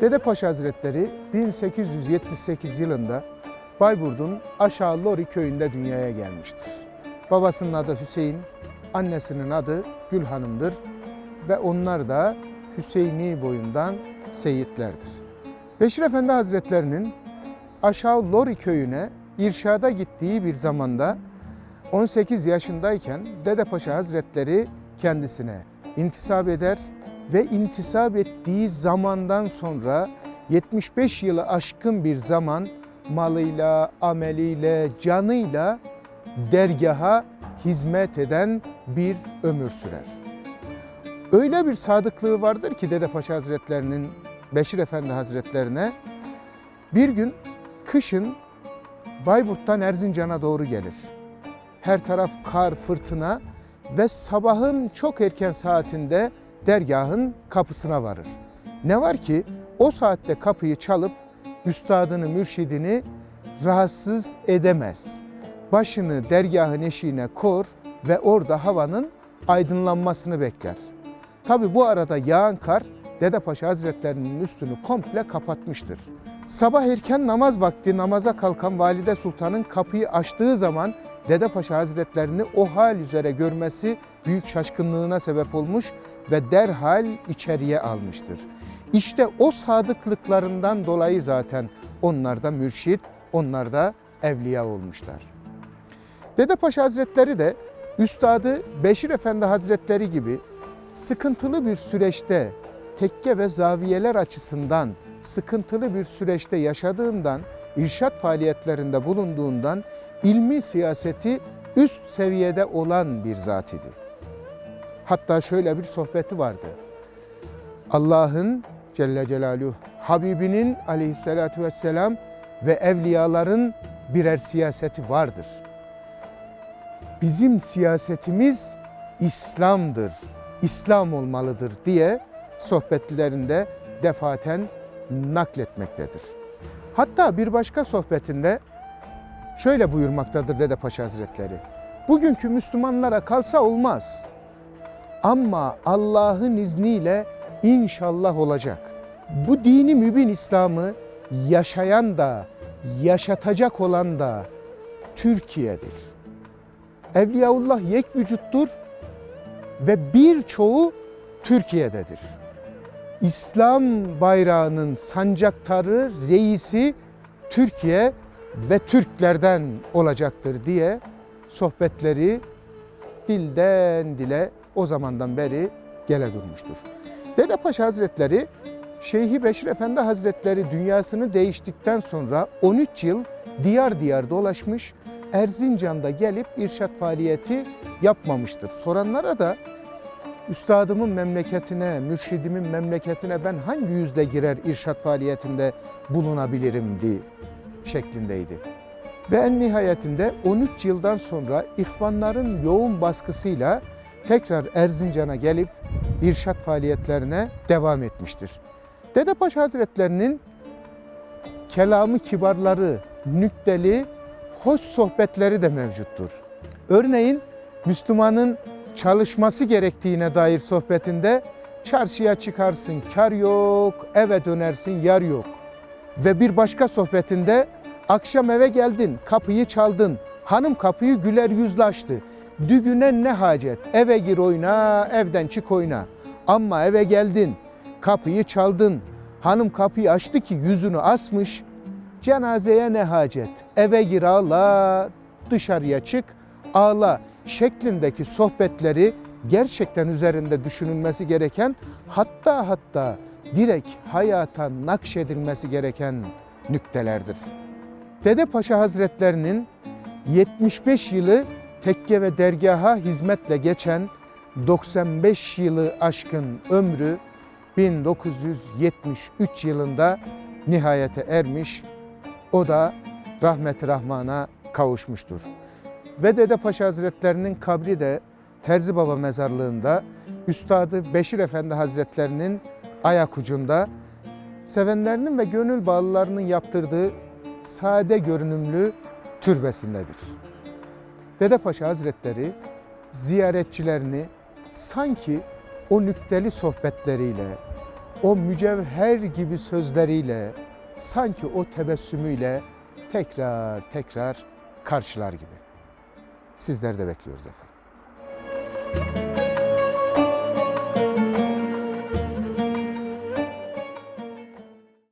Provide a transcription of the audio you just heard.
Dedepaşa Hazretleri 1878 yılında Bayburt'un Aşağı Lori köyünde dünyaya gelmiştir. Babasının adı Hüseyin, annesinin adı Gül Hanım'dır ve onlar da Hüseyini boyundan seyitlerdir. Beşir Efendi Hazretlerinin Aşağı Lori köyüne irşada gittiği bir zamanda 18 yaşındayken Dedepaşa Hazretleri kendisine intisap eder ve intisap ettiği zamandan sonra 75 yılı aşkın bir zaman malıyla, ameliyle, canıyla dergaha hizmet eden bir ömür sürer. Öyle bir sadıklığı vardır ki Dedepaşa Hazretlerinin Beşir Efendi Hazretlerine bir gün kışın Bayburt'tan Erzincan'a doğru gelir. Her taraf kar, fırtına ve sabahın çok erken saatinde dergahın kapısına varır. Ne var ki o saatte kapıyı çalıp üstadını, mürşidini rahatsız edemez. Başını dergahın eşiğine kor ve orada havanın aydınlanmasını bekler. Tabi bu arada yağan kar Dedepaşa Hazretlerinin üstünü komple kapatmıştır. Sabah erken namaz vakti namaza kalkan Valide Sultan'ın kapıyı açtığı zaman Dedepaşa Hazretlerini o hal üzere görmesi büyük şaşkınlığına sebep olmuş ve derhal içeriye almıştır. İşte o sadıklıklarından dolayı zaten onlar da mürşit, onlar da evliya olmuşlar. Dedepaşa Hazretleri de Üstadı Beşir Efendi Hazretleri gibi sıkıntılı bir süreçte tekke ve zaviyeler açısından sıkıntılı bir süreçte yaşadığından, irşat faaliyetlerinde bulunduğundan ilmi siyaseti üst seviyede olan bir zat idi. Hatta şöyle bir sohbeti vardı. Allah'ın Celle Celaluhu, Habibinin aleyhissalatu vesselam ve evliyaların birer siyaseti vardır. Bizim siyasetimiz İslam'dır, İslam olmalıdır diye sohbetlerinde defaten nakletmektedir. Hatta bir başka sohbetinde şöyle buyurmaktadır Dede Paşa Hazretleri. Bugünkü Müslümanlara kalsa olmaz. Ama Allah'ın izniyle inşallah olacak. Bu dini mübin İslam'ı yaşayan da, yaşatacak olan da Türkiye'dir. Evliyaullah yek vücuttur ve birçoğu Türkiye'dedir. İslam bayrağının sancaktarı, reisi Türkiye ve Türklerden olacaktır diye sohbetleri dilden dile o zamandan beri gele durmuştur. Dede Paşa Hazretleri Şeyhi Beşir Efendi Hazretleri dünyasını değiştikten sonra 13 yıl diyar diyar dolaşmış, Erzincan'da gelip irşat faaliyeti yapmamıştır. Soranlara da üstadımın memleketine, mürşidimin memleketine ben hangi yüzde girer irşat faaliyetinde bulunabilirim diye şeklindeydi. Ve en nihayetinde 13 yıldan sonra ihvanların yoğun baskısıyla tekrar Erzincan'a gelip irşat faaliyetlerine devam etmiştir. Dedepaşa Hazretlerinin kelamı kibarları, nükteli, hoş sohbetleri de mevcuttur. Örneğin Müslümanın çalışması gerektiğine dair sohbetinde çarşıya çıkarsın kar yok, eve dönersin yar yok. Ve bir başka sohbetinde akşam eve geldin, kapıyı çaldın, hanım kapıyı güler yüzle açtı. Düğüne ne hacet, eve gir oyna, evden çık oyna. Ama eve geldin, kapıyı çaldın, hanım kapıyı açtı ki yüzünü asmış. Cenazeye ne hacet, eve gir ağla, dışarıya çık, ağla şeklindeki sohbetleri gerçekten üzerinde düşünülmesi gereken hatta hatta direkt hayata nakşedilmesi gereken nüktelerdir. Dede Paşa Hazretlerinin 75 yılı tekke ve dergaha hizmetle geçen 95 yılı aşkın ömrü 1973 yılında nihayete ermiş. O da rahmet rahmana kavuşmuştur. Ve Dede Paşa Hazretlerinin kabri de Terzi Baba mezarlığında Üstadı Beşir Efendi Hazretlerinin ayak ucunda sevenlerinin ve gönül bağlılarının yaptırdığı sade görünümlü türbesindedir. Dede Paşa Hazretleri ziyaretçilerini sanki o nükteli sohbetleriyle, o mücevher gibi sözleriyle, sanki o tebessümüyle tekrar tekrar karşılar gibi. Sizleri de bekliyoruz efendim.